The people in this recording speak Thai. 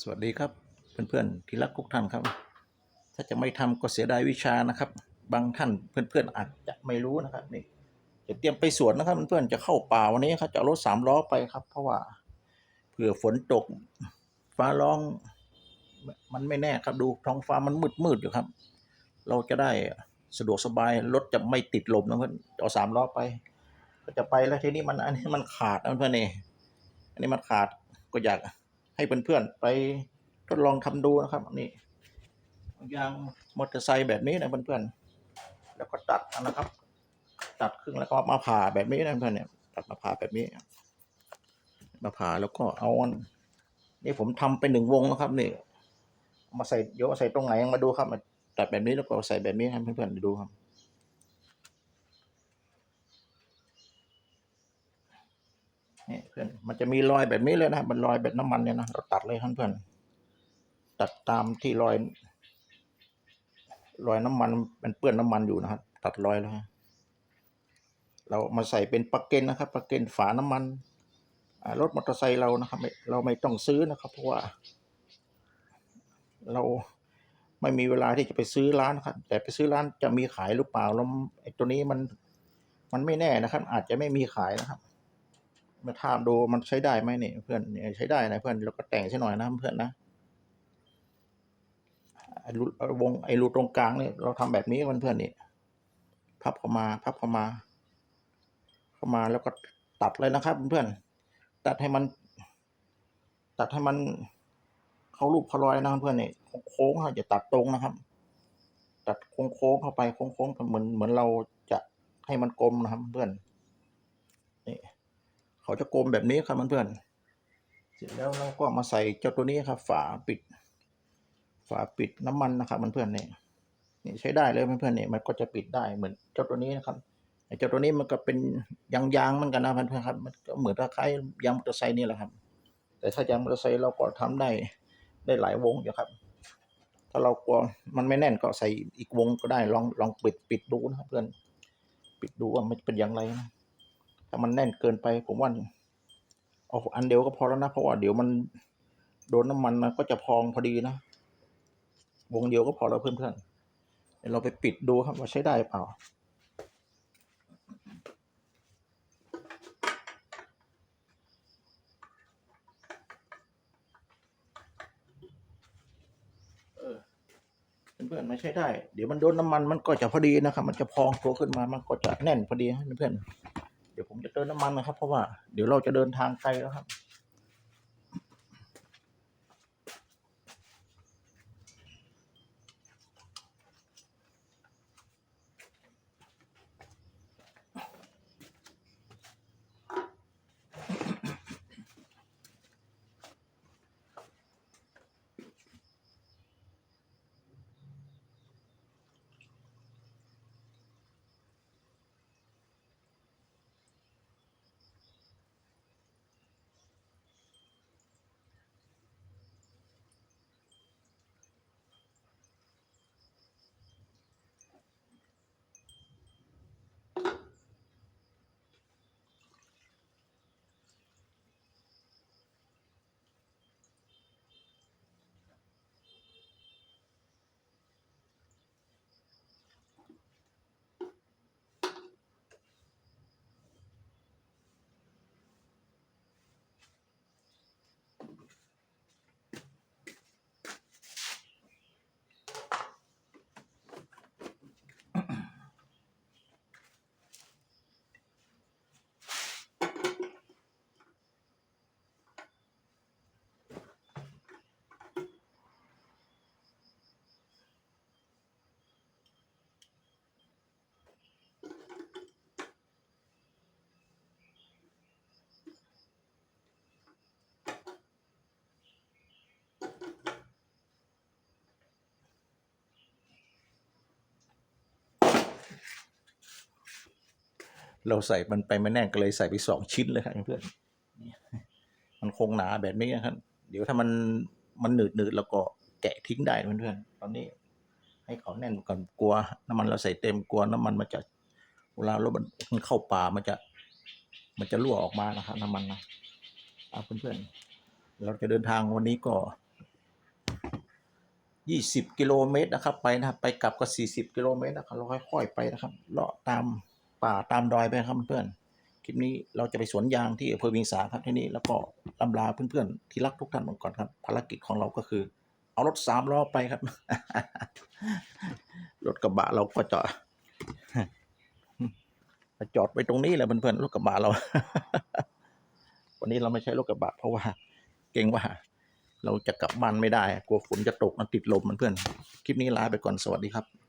สวัสดีครับเพื่อนๆที่รักทุกท่านครับ ถ้าจะไม่ทำก็เสียดายวิชานะครับ บางท่านเพื่อนๆอาจจะไม่รู้นะครับนี่จะเตรียมไปสวนนะครับเพื่อนๆจะเข้าป่าวันนี้ครับจะรถสามล้อไปครับ เพราะว่าเผื่อฝนตก ฟ้าร้องมันไม่แน่ครับดูท้องฟ้ามันมืดมืดๆอยู่ครับ เราจะได้สะดวกสบายรถจะไม่ติดลมนะเพื่อนเอาสามล้อไป ก็จะไปแล้วทีนี้มันอันนี้มันขาดนะเพื่อนๆนี่อันนี้มันขาดก็อยาก ให้เพื่อนๆไปทดลองทำดูนะครับนี่ยางมอเตอร์ไซค์แบบนี้นะเพื่อนๆแล้วก็ตัดนะครับ ตัดครึ่งแล้วก็มาผ่าแบบนี้นะเพื่อนเนี่ยตัดมาผ่าแบบนี้มาผ่าแล้วก็เอาอันนี่ผมทำไปหนึ่งวงนะครับนี่มาใส่เดี๋ยวเอาใส่ตรงไหนมาดูครับมาตัดแบบนี้แล้วก็ใส่แบบนี้ให้เพื่อนๆดูครับ นี่เพื่อนมันจะมีรอยแบบนี้เลยนะมันรอยแบบน้ำมันเนี่ยนะเราตัดเลยครับเพื่อน ตัดตามที่รอย รอยน้ำมันมันเปื้อนน้ำมันอยู่นะครับตัดรอยแล้วฮะเรามาใส่เป็นปลั๊กเกนนะครับปลั๊กเกนฝาน้ำมันรถมอเตอร์ไซค์เรานะครับเราไม่ต้องซื้อนะครับ เพราะว่า เราไม่มีเวลาที่จะไปซื้อร้านครับ แต่ไปซื้อร้านจะมีขายหรือเปล่าแล้วไอ้ตัวนี้มันมันไม่แน่นะครับ อาจจะไม่มีขายนะครับ มาถามดูมันใช้ได้ไหมเนี่ยเพื่อนเนี่ยใช้ได้นะเพื่อนเราก็แต่งใช่หน่อยนะเพื่อนนะไอ้รูวงไอ้รูตรงกลางเนี่ยเราทำแบบนี้เพื่อนๆนี่พับเข้ามา พับเข้ามา เข้ามาแล้วก็ตัดเลยนะครับเพื่อนๆตัดให้มัน ตัดให้มันเข้ารูปเขารอยนะเพื่อนๆนี่โค้งๆอย่าตัดตรงนะครับ ตัดโค้งๆเข้าไปโค้งๆเหมือนเหมือนเราจะให้มันกลมนะครับเพื่อน เขาจะกลมแบบนี้ครับเพื่อนๆเสร็จแล้วเราก็มาใส่เจ้าตัวนี้ครับ ฝาปิด ฝาปิดน้ำมันนะครับเพื่อนๆนี่ยนี่ใช้ได้เลยเพื่อนๆนี่ยมันก็จะปิดได้เหมือนเจ้าตัวนี้นะครับเจ้าตัวนี้มันก็เป็นยางยางเหมือนกันนะเพื่อนๆครับ มันก็เหมือนคล้ายยางมอเตอร์ไซค์นี่แหละครับ แต่ถ้ายางมอเตอร์ไซค์เราก็ทำได้ได้หลายวงอยู่ครับ ถ้าเรากลัวมันไม่แน่นก็ใส่อีกวงก็ได้ลองลองปิดปิดดูนะครับเพื่อน ปิดดูว่ามันเป็นอย่างไรนะ ถ้ามันแน่นเกินไปผมว่าเอาอันเดียวก็พอแล้วนะ เพราะว่าเดี๋ยวมันโดนน้ำมันมันก็จะพองพอดีนะ วงเดียวก็พอแล้วเพื่อนๆเดี๋ยวเราไปปิดดูครับว่าใช้ได้เปล่าเออเพื่อนไม่ใช่ได้ เดี๋ยวมันโดนน้ำมันมันก็จะพอดีนะครับ มันจะพองตัวขึ้นมา มันก็จะแน่นพอดีนะเพื่อน ผมจะเติมน้ำมันนะครับ เพราะว่าเดี๋ยวเราจะเดินทางไกลแล้วครับ เราใส่มันไปไม่แน่นก็เลยใส่ไปสองชิ้นเลยครับเพื่อนมันคงหนาแบบนี้นะครับ เดี๋ยวถ้ามันมันหนืดหนืดๆแล้วก็แกะทิ้งได้เพื่อนๆตอนนี้ ให้เขาแน่นก่อนกลัวน้ำมันเราใส่เต็มกลัวน้ำมันมันจะเวลารถมันเข้าป่ามันจะ มันจะรั่วออกมานะครับน้ำมันนะเอาเพื่อนๆเราจะเดินทางวันนี้ก็ยี่สิบกิโลเมตรนะครับ ไปนะครับไปกลับก็สี่สิบกิโลเมตรนะครับเราค่อยๆไปนะครับเลาะตาม ป่าตามดอยไปครับเพื่อนคลิปนี้เราจะไปสวนยางที่อำเภอเวียงสาครับที่นี่แล้วก็ลำลาเพื่อนๆที่รักทุกท่านก่อนครับ ภารกิจของเราก็คือ เอารถสามล้อไปครับ รถกระบะเราก็จะจอดไว้ตรงนี้แหละเพื่อนๆรถกระบะเรา วันนี้เราไม่ใช้รถกระบะเพราะว่า เกรงว่า เราจะกลับบ้านไม่ได้ กลัวฝนจะตกมันติดลมเพื่อนคลิปนี้ลาไปก่อนสวัสดีครับ